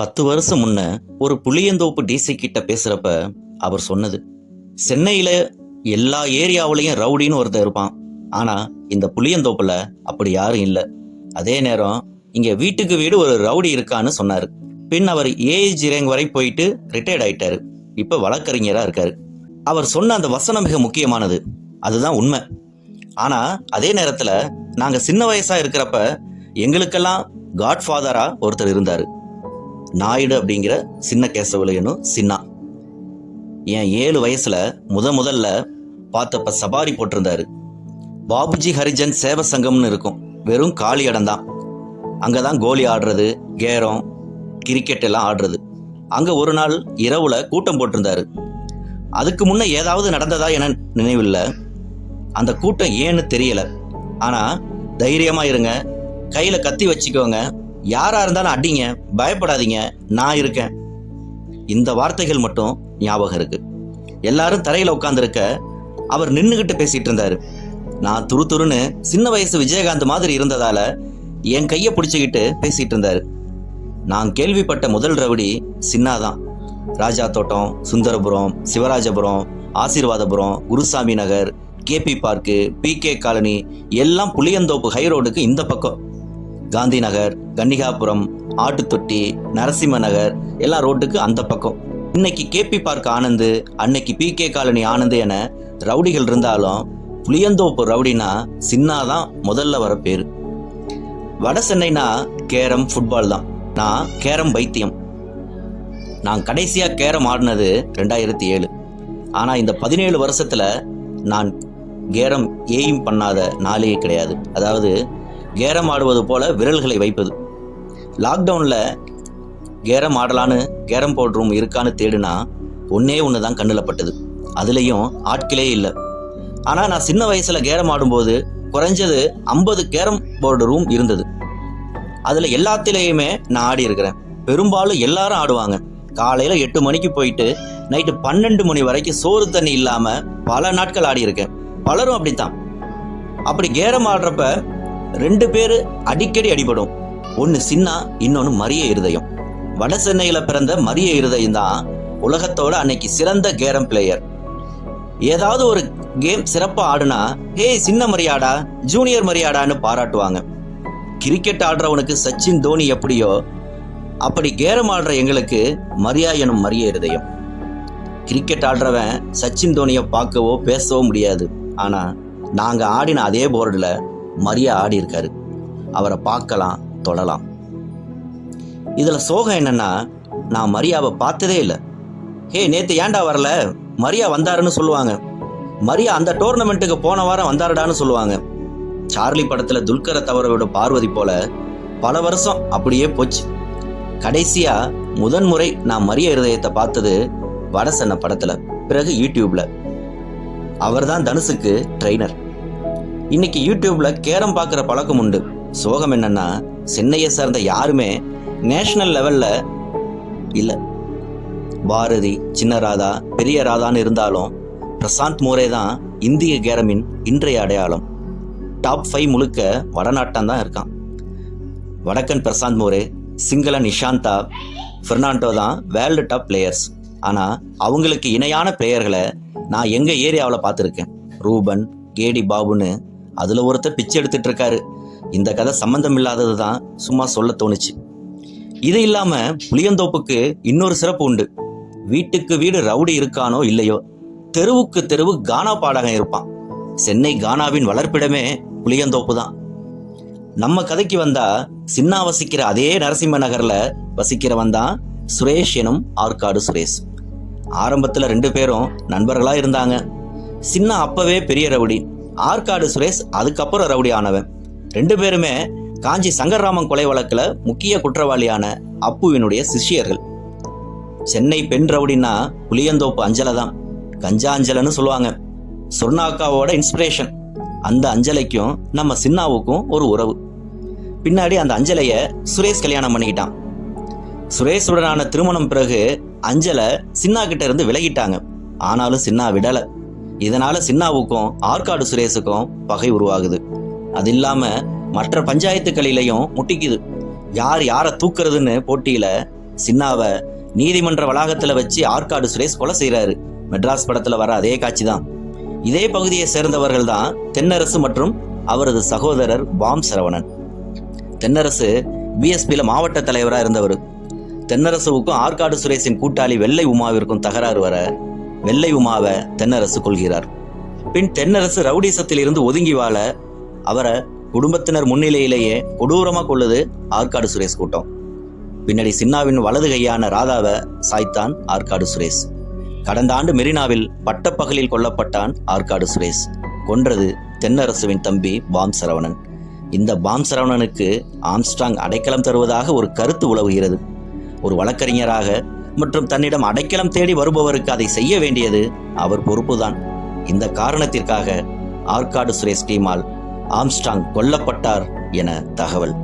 பத்து வருஷம் முன்ன ஒரு புளியந்தோப்பு டிசி கிட்ட பேசுறப்ப அவர் சொன்னது சென்னையில எல்லா ஏரியாவிலையும் ரவுடின்னு ஒருத்தர் இருப்பான். ஆனா இந்த புளியந்தோப்புல அப்படி யாரும் இல்ல. அதே நேரம் இங்க வீட்டுக்கு வீடு ஒரு ரவுடி இருக்கான்னு சொன்னாரு. பின் அவர் ஏஜ் ரேங்க் வரை போயிட்டு ரிட்டையர்ட் ஆயிட்டாரு. இப்ப வழக்கறிஞரா இருக்காரு. அவர் சொன்ன அந்த வசனம் மிக முக்கியமானது. அதுதான் உண்மை. ஆனா அதே நேரத்துல நாங்க சின்ன வயசா இருக்கிறப்ப எங்களுக்கெல்லாம் காட் ஃபாதரா ஒருத்தர் இருந்தாரு. நாயுடு அப்படிங்கிற சின்ன கேசவலையனும் சின்னா. என் ஏழு வயசுல முத முதல்ல பார்த்தப்ப சபாரி போட்டிருந்தாரு. பாபுஜி ஹரிஜன் சேவ சங்கம்னு இருக்கும். வெறும் காலி இடம்தான் அங்கதான் கோலி ஆடுறது கேரம் கிரிக்கெட் எல்லாம் ஆடுறது. அங்கே ஒரு நாள் இரவுல கூட்டம் போட்டிருந்தாரு. அதுக்கு முன்னே ஏதாவது நடந்ததா என நினைவில்லை. அந்த கூட்டம் ஏன்னு தெரியல. ஆனால் தைரியமாக இருங்க. கையில் கத்தி வச்சுக்கோங்க. யாரா இருந்தாலும் அடிங்க பயப்படாதீங்க நான் இருக்கேன். இந்த வார்த்தைகள் மட்டும் ஞாபகம் இருக்கு. எல்லாரும் தரையில உட்காந்துருக்க அவர் நின்றுக்கிட்டு பேசிட்டு இருந்தாரு. நான் துரு துருன்னு சின்ன வயசு விஜயகாந்த் மாதிரி இருந்ததால என் கையை பிடிச்சிக்கிட்டு பேசிட்டு இருந்தாரு. நான் கேள்விப்பட்ட முதல் rowdy சின்னாதான் Raja Thottam Sundarapuram Sivarajapuram Aseervathapuram Gurusamy Nagar KP park P K colony எல்லாம் புளியந்தோப்பு ஹை ரோடுக்கு இந்த பக்கம். காந்தி நகர் கன்னிகாபுரம் ஆட்டுத்தொட்டி நரசிம்ம நகர் எல்லாம் ரோட்டுக்கு அந்த பக்கம். இன்னைக்கு கேபி பார்க் ஆனந்து அன்னைக்கு பி கே காலனி ஆனந்து என ரவுடிகள் இருந்தாலும் புளியந்தோப்பு ரவுடினா சின்னாதான் முதல்ல வர பேர். வட சென்னைனா கேரம் ஃபுட்பால் தான். நான் கேரம் பைத்தியம் நான் கடைசியாக கேரம் ஆடினது ரெண்டாயிரத்தி ஏழு. ஆனால் இந்த பதினேழு வருஷத்தில் நான் கேரம் எய்ம் பண்ணாத நாளே கிடையாது. அதாவது கேரம் ஆடுவது போல விரல்களை வைப்பது. லாக்டவுனில் கேரம் ஆடலான்னு கேரம் போர்ட் ரூம் இருக்கான்னு தேடுனா ஒன்னே ஒன்று தான் கண்ணில் பட்டது. அதுலேயும் ஆட்களே இல்லை. ஆனால் நான் சின்ன வயசில் கேரம் ஆடும்போது குறைஞ்சது ஐம்பது கேரம் போர்டு ரூம் இருந்தது. அதில் எல்லாத்திலேயுமே நான் ஆடி இருக்கிறேன். பெரும்பாலும் எல்லாரும் ஆடுவாங்க. காலையில் எட்டு மணிக்கு போயிட்டு நைட்டு பன்னெண்டு மணி வரைக்கும் சோறு தண்ணி இல்லாமல் பல நாட்கள் ஆடி இருக்கேன். பலரும் அப்படித்தான். அப்படி கேரம் ஆடுறப்ப ரெண்டு பேர் அடிக்கடி அடிபடும். ஒன்று சின்னா இன்னொன்று மரிய இருதயம். வட சென்னையில் பிறந்த மரிய இருதயம் தான் உலகத்தோட அன்னைக்கு சிறந்த கேரம் பிளேயர். ஏதாவது ஒரு கேம் சிறப்பா ஆடுனா ஹே சின்ன மரியாடா ஜூனியர் மரியாடான்னு பாராட்டுவாங்க. கிரிக்கெட் ஆடுறவனுக்கு சச்சின் தோனி எப்படியோ அப்படி கேரம் ஆடுற எங்களுக்கு மரியா எனும் மரிய இருதயம். கிரிக்கெட் ஆடுறவன் சச்சின் தோனியை பார்க்கவோ பேசவோ முடியாது. ஆனா நாங்க ஆடின அதே போர்டில் மரியா ஆடி இருக்காரு. அவரை பார்க்கலாம் தொடலாம். இதில் சோகம் என்னன்னா நான் மரியாவை பார்த்ததே இல்லை. ஹே நேத்து ஏன்டா வரல? மரியா வந்தாருன்னு சொல்லுவாங்க. மரியா அந்த டோர்னமெண்ட்டுக்கு போன வாரம் வந்தாருடான்னு சொல்லுவாங்க. சார்லி படத்தில் துல்கரை தவற விட பார்வதி போல பல வருஷம் அப்படியே போச்சு. கடைசியா முதன்முறை நான் மரிய இருதயத்தை பார்த்தது வடசென்ன படத்துல பிறகு யூடியூப்ல. அவர்தான் தனுஷுக்கு ட்ரெய்னர் இன்னைக்கு யூடியூப்ல கேரம் பார்க்குற பழக்கம் உண்டு. சோகம் என்னன்னா சென்னையை சேர்ந்த யாருமே நேஷனல் லெவல்ல இல்லை. பாரதி சின்ன ராதா பெரிய ராதான்னு இருந்தாலும் பிரசாந்த் மோரே தான் இந்திய கேரமின் இன்றைய அடையாளம். டாப் ஃபைவ் முழுக்க வடநாட்டம் தான் இருக்கான். வடக்கன் பிரசாந்த் மோரே சிங்களன் நிஷாந்தா பெர்னாண்டோ தான் வேர்ல்டு டாப் பிளேயர்ஸ். ஆனால் அவங்களுக்கு இணையான பிளேயர்களை நான் எங்கள் ஏரியாவில் பார்த்துருக்கேன். ரூபன் கேடி பாபுன்னு அதில் ஒருத்தர் பிச்சை எடுத்துட்டு இருக்காரு. இந்த கதை சம்மந்தம் இல்லாதது தான் சும்மா சொல்ல தோணுச்சு. இது இல்லாமல் புளியந்தோப்புக்கு இன்னொரு சிறப்பு உண்டு. வீட்டுக்கு வீடு ரவுடி இருக்கானோ இல்லையோ தெருவுக்கு தெருவு கானா பாடகன் இருப்பான். சென்னை கானாவின் வளர்ப்பிடமே புளியந்தோப்பு தான். நம்ம கதைக்கு வந்தா சின்னா வசிக்கிற அதே நரசிம்ம நகர்ல வசிக்கிறவன் தான் சுரேஷ் எனும் ஆற்காடு சுரேஷ். ஆரம்பத்தில் ரெண்டு பேரும் நண்பர்களாக இருந்தாங்க. சின்னா அப்பவே பெரிய ரவுடி. ஆற்காடு சுரேஷ் அதுக்கப்புறம் ரவுடி ஆனவன் ரெண்டு பேருமே காஞ்சி சங்கர்ராமன் கொலை வழக்கில் முக்கிய குற்றவாளியான அப்புவினுடைய சிஷ்யர்கள். சென்னை பெண் ரவுடின்னா புளியந்தோப்பு அஞ்சலை தான். கஞ்சா அஞ்சலைன்னு சொல்லுவாங்க. சொர்ணாக்காவோட இன்ஸ்பிரேஷன் அந்த அஞ்சலைக்கும் நம்ம சின்னாவுக்கும் ஒரு உறவு. பின்னாடி அந்த அஞ்சலையை சுரேஷ் கல்யாணம் பண்ணிக்கிட்டான். சுரேஷுடனான திருமணம் பிறகு அஞ்சலை சின்னா கிட்ட இருந்து விலகிட்டாங்க. ஆனாலும் சின்னா விடலை. இதனால சின்னாவுக்கும் ஆற்காடு சுரேஷுக்கும் பகை உருவாகுது. அது இல்லாம மற்ற பஞ்சாயத்துக்களிலையும் முட்டிக்குது. யார் யாரை தூக்குறதுன்னு போட்டியில சின்னாவை நீதிமன்ற வளாகத்துல வச்சு ஆற்காடு சுரேஷ் கொலை செய்யறாரு மெட்ராஸ் படத்துல வர அதே காட்சி தான். இதே பகுதியை சேர்ந்தவர்கள் தான் தென்னரசு மற்றும் அவரது சகோதரர் பாம் சரவணன். தென்னரசு பிஎஸ்பியில மாவட்ட தலைவராக இருந்தவர். தென்னரசுவுக்கும் ஆற்காடு சுரேஷின் கூட்டாளி வெள்ளை உமாவிற்கும் தகராறு வர வெள்ளை உமாவை தென்னரசு கொள்கிறார். பின் தென்னரசு ரவுடிசத்தில் இருந்து ஒதுங்கி வாழ அவரை குடும்பத்தினர் முன்னிலையிலேயே கொடூரமாக கொள்ளுது ஆற்காடு சுரேஷ் கூட்டம். பின்னாடி சின்னாவின் வலது கையான ராதாவை சாய்த்தான் ஆற்காடு சுரேஷ். கடந்த ஆண்டு மெரினாவில் பட்டப்பகலில் கொல்லப்பட்டான் ஆற்காடு சுரேஷ். கொன்றது தென்னரசுவின் தம்பி பாம் சரவணன் இந்த பாம் சரவணனுக்கு ஆம்ஸ்டாங் அடைக்கலம் தருவதாக ஒரு கருத்து உலவுகிறது. ஒரு வழக்கறிஞராக மற்றும் தன்னிடம் அடைக்கலம் தேடி வருபவருக்கு அதை செய்ய வேண்டியது அவர் பொறுப்புதான். இந்த காரணத்திற்காக ஆற்காடு சுரேஷ் டீமால் ஆம்ஸ்டாங் கொல்லப்பட்டார் என தகவல்.